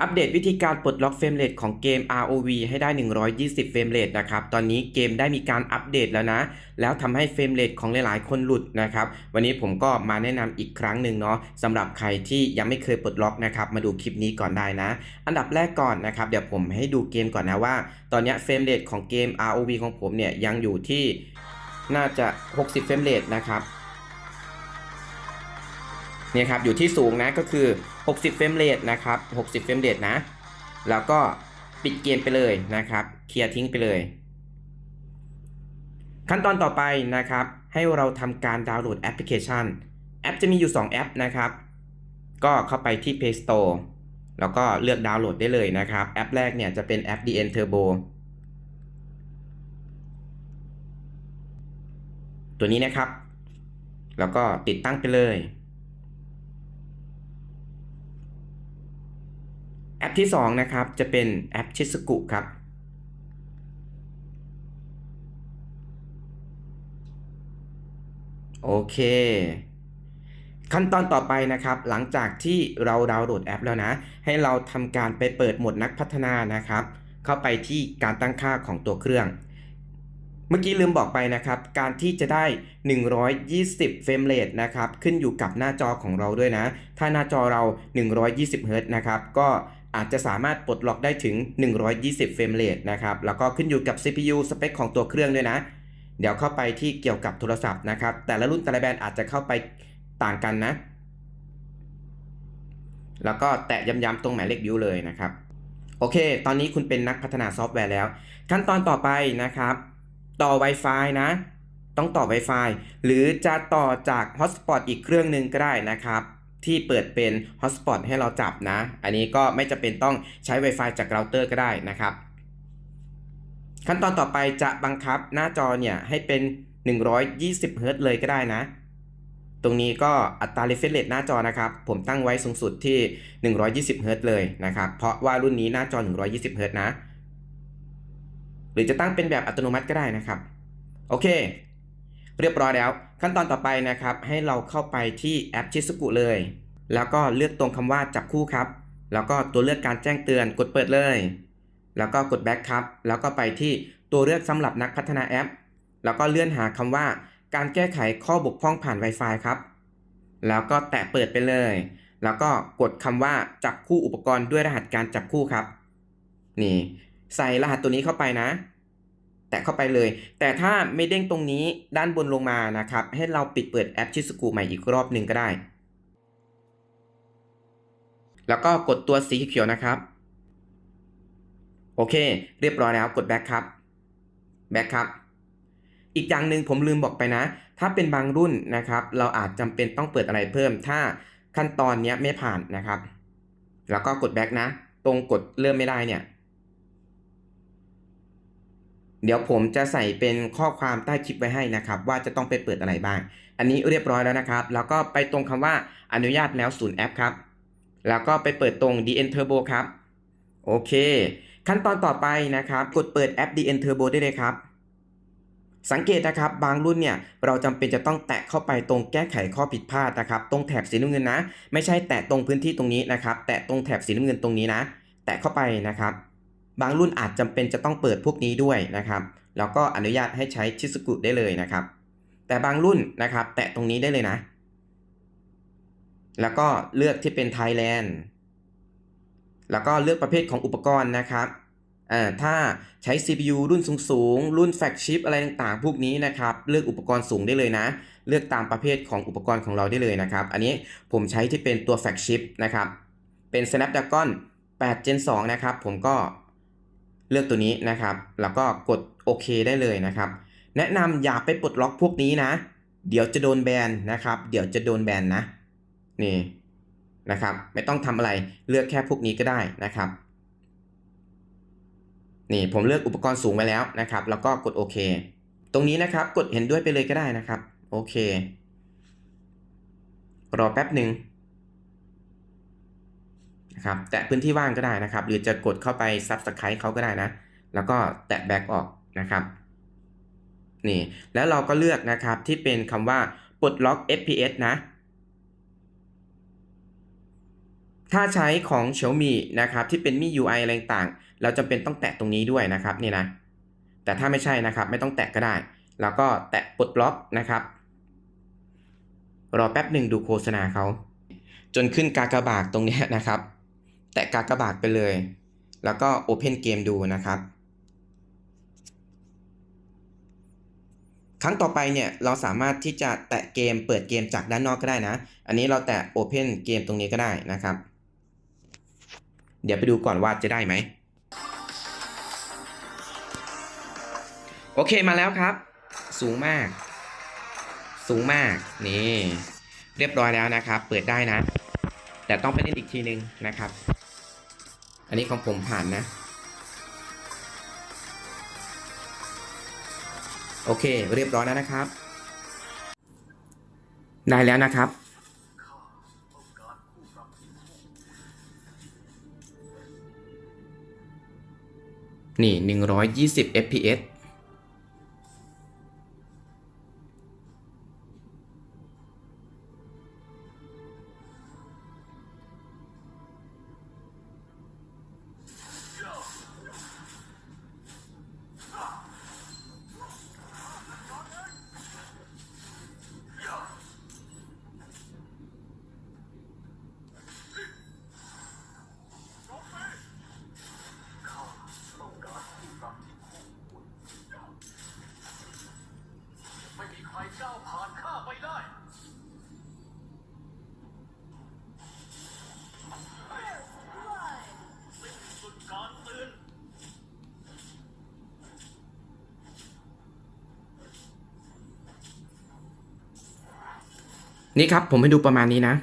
อัปเดตวิธีการปลดล็อกเฟรมเรทของเกม ROV ให้ได้ 120 เฟรมเรทนะครับ ตอนนี้เกมได้มีการอัปเดตแล้วนะ แล้วทำให้เฟรมเรทของหลายๆ คนหลุดนะครับ วันนี้ผมก็มาแนะนำอีกครั้งหนึ่งเนาะสำหรับใครที่ยังไม่เคยปลดล็อกนะครับ มาดูคลิปนี้ก่อนได้นะ อันดับแรกก่อนนะครับ เดี๋ยวผมให้ดูเกมก่อนนะว่า ตอนนี้เฟรมเรทของเกม ROV ของผมเนี่ยยังอยู่ที่น่าจะ 60 เฟรมเรทนะครับ เนี่ยครับ อยู่ที่สูงนะก็คือ 60 เฟรมเรทนะครับ 60 เฟรมเรทนะ แล้วก็ปิดเกมไปเลยนะครับ เคลียร์ทิ้งไปเลย ขั้นตอนต่อไปนะครับ ให้เราทำการดาวน์โหลดแอปพลิเคชัน แอปจะมีอยู่ 2 แอปนะครับ ก็เข้าไปที่ Play Store แล้วก็เลือกดาวน์โหลดได้เลยนะครับ แอปแรกเนี่ยจะเป็นแอป DN Turbo ตัวนี้นะครับ แล้วก็ติดตั้งไปเลย แอป ที่ 2 นะครับจะเป็นแอปชิสกุครับโอเค ขั้นตอนต่อไปนะครับ หลังจากที่เราดาวน์โหลดแอปแล้วนะ ให้เราทำการไปเปิดโหมดนักพัฒนานะครับ เข้าไปที่การตั้งค่าของตัวเครื่อง เมื่อกี้ลืมบอกไปนะครับ การที่จะได้ 120 เฟรมเรทนะครับ ขึ้นอยู่กับหน้าจอของเราด้วยนะ ถ้าหน้าจอเรา 120 เฮิรตนะครับ ก็อาจจะสามารถปลดล็อกได้ถึง 120 เฟรมเรทนะครับ แล้วก็ขึ้นอยู่กับ CPU สเปคของตัวเครื่องด้วยนะ เดี๋ยวเข้าไปที่เกี่ยวกับโทรศัพท์นะครับ แต่ละรุ่นแต่ละแบรนด์อาจจะเข้าไปต่างกันนะ แล้วก็แตะย้ำๆตรงหมายเลขบิวเลยนะครับ โอเค ตอนนี้คุณเป็นนักพัฒนาซอฟต์แวร์แล้ว ขั้นตอนต่อไปนะครับ ต่อ Wi-Fi นะ ต้องต่อ Wi-Fi หรือจะต่อจาก Hotspot อีกเครื่องหนึ่งก็ได้นะครับ ที่เปิดเป็น Hotspot ให้เราจับนะ อันนี้ก็ไม่จะเป็นต้องใช้ Wi-Fi จากเราเตอร์ก็ได้นะครับ ขั้นตอนต่อไปจะบังคับหน้าจอเนี่ยให้เป็น 120เฮิรตเลยก็ได้นะ ตรงนี้ก็อัตรา refresh rate หน้าจอนะครับ ผมตั้งไว้สูงสุดที่ 120เฮิรตเลยนะครับ เพราะว่ารุ่นนี้หน้าจอ 120เฮิรตนะ หรือจะตั้งเป็นแบบอัตโนมัติก็ได้นะครับ โอเค เรียบร้อยแล้ว ขั้นตอนต่อไปนะครับ ให้เราเข้าไปที่แอปชิสกุเลย แล้วก็เลือกตรงคำว่าจับคู่ครับ แล้วก็ตัวเลือกการแจ้งเตือนกดเปิดเลย แล้วก็กด back ครับ แล้วก็ไปที่ตัวเลือกสำหรับนักพัฒนาแอป แล้วก็เลื่อนหาคำว่า การแก้ไขข้อบกพร่องผ่าน Wi-Fi ครับ แล้วก็แตะเปิดไปเลย แล้วก็กดคำว่าจับคู่อุปกรณ์ด้วยรหัสการจับคู่ครับ นี่ ใส่รหัสตัวนี้เข้าไปนะ แตะเข้าไปเลย แต่ถ้าไม่เด้งตรงนี้ด้านบนลงมานะครับ ให้เราปิดเปิดแอปชิสกูใหม่อีกรอบหนึ่งก็ได้ แล้วก็กดตัวสีเขียวนะครับ โอเค เรียบร้อยแล้วกด back ครับ back ครับอีกอย่างหนึ่งผมลืมบอกไปนะ ถ้าเป็นบางรุ่นนะครับ เราอาจจำเป็นต้องเปิดอะไรเพิ่ม ถ้าขั้นตอนนี้ไม่ผ่านนะครับ แล้วก็กด back นะ ตรงกดเริ่มไม่ได้เนี่ย เดี๋ยวผมจะใส่เป็นข้อความใต้คลิปไว้ให้นะครับ ว่าจะต้องไปเปิดอะไรบ้าง อันนี้เรียบร้อยแล้วนะครับ แล้วก็ไปตรงคำว่าอนุญาตแล้วศูนย์แอปครับ แล้วก็ไปเปิดตรง DN Turbo ครับ โอเค ขั้นตอนต่อไปนะครับ กดเปิดแอป DN Turbo ได้เลยครับ สังเกตนะครับ บางรุ่นเนี่ยเราจำเป็นจะต้องแตะเข้าไปตรงแก้ไขข้อผิดพลาดนะครับ ตรงแถบสีน้ำเงินนะ ไม่ใช่แตะตรงพื้นที่ตรงนี้นะครับ แตะตรงแถบสีน้ำเงินตรงนี้นะ แตะเข้าไปนะครับ บางรุ่นอาจจำเป็นจะต้องเปิดพวกนี้ด้วยนะครับ แล้วก็อนุญาตให้ใช้ชิสกุได้เลยนะครับ แต่บางรุ่นนะครับ แตะตรงนี้ได้เลยนะ แล้วก็เลือกที่เป็น Thailand แล้วก็เลือกประเภทของอุปกรณ์นะครับอ่าถ้าใช้ CPU รุ่นสูงๆ รุ่นแฟกชิปอะไรต่างๆ พวกนี้นะครับ เลือกอุปกรณ์สูงได้เลยนะ เลือกตามประเภทของอุปกรณ์ของเราได้เลยนะครับ อันนี้ผมใช้ที่เป็นตัวแฟกชิปนะครับ เป็น Snapdragon 8 Gen 2 นะครับ ผมก็ เลือกตัวนี้นะครับ แล้วก็กดโอเคได้เลยนะครับ แนะนำอย่าไปปลดล็อกพวกนี้นะ เดี๋ยวจะโดนแบนนะครับ เดี๋ยวจะโดนแบนนะ นี่นะครับ ไม่ต้องทำอะไร เลือกแค่พวกนี้ก็ได้นะครับ นี่ผมเลือกอุปกรณ์สูงไว้แล้วนะครับ แล้วก็กดโอเค ตรงนี้นะครับ กดเห็นด้วยไปเลยก็ได้นะครับ โอเค รอแป๊บหนึ่ง นะครับแตะพื้นที่ว่างก็ได้นะครับ หรือจะกดเข้าไป Subscribe เขาก็ได้นะ แล้วก็แตะแบ็กออกนะครับนี่แล้วเราก็เลือกนะครับที่เป็นคำว่าปลดล็อก FPS นะ ถ้าใช้ของ Xiaomi นะครับที่เป็นมี UI อะไรต่างเราจำเป็นต้องแตะตรงนี้ด้วยนะครับนี่นะแต่ถ้าไม่ใช่นะครับไม่ต้องแตะก็ได้ แล้วก็แตะปลดล็อกนะครับ รอแป๊บหนึ่งดูโฆษณาเขาจนขึ้นกากบาทตรงนี้นะครับ แตะกากบาทไปเลย แล้วก็ Open เกมดูนะครับ ครั้งต่อไปเนี่ยเราสามารถที่จะแตะเกมเปิดเกมจากด้านนอกก็ได้นะ อันนี้เราแตะ Open เกมตรงนี้ก็ได้นะครับ เดี๋ยวไปดูก่อนว่าจะได้ไหม โอเคมาแล้วครับ สูงมาก สูงมาก นี่ เรียบร้อยแล้วนะครับ เปิดได้นะแต่ต้องไปเล่นอีกทีนึงนะครับ อันนี้ของผมผ่านนะ โอเค เรียบร้อยแล้วนะครับ ได้แล้วนะครับนี่ 120 fps นี่ครับผมให้ดูประมาณนี้นะ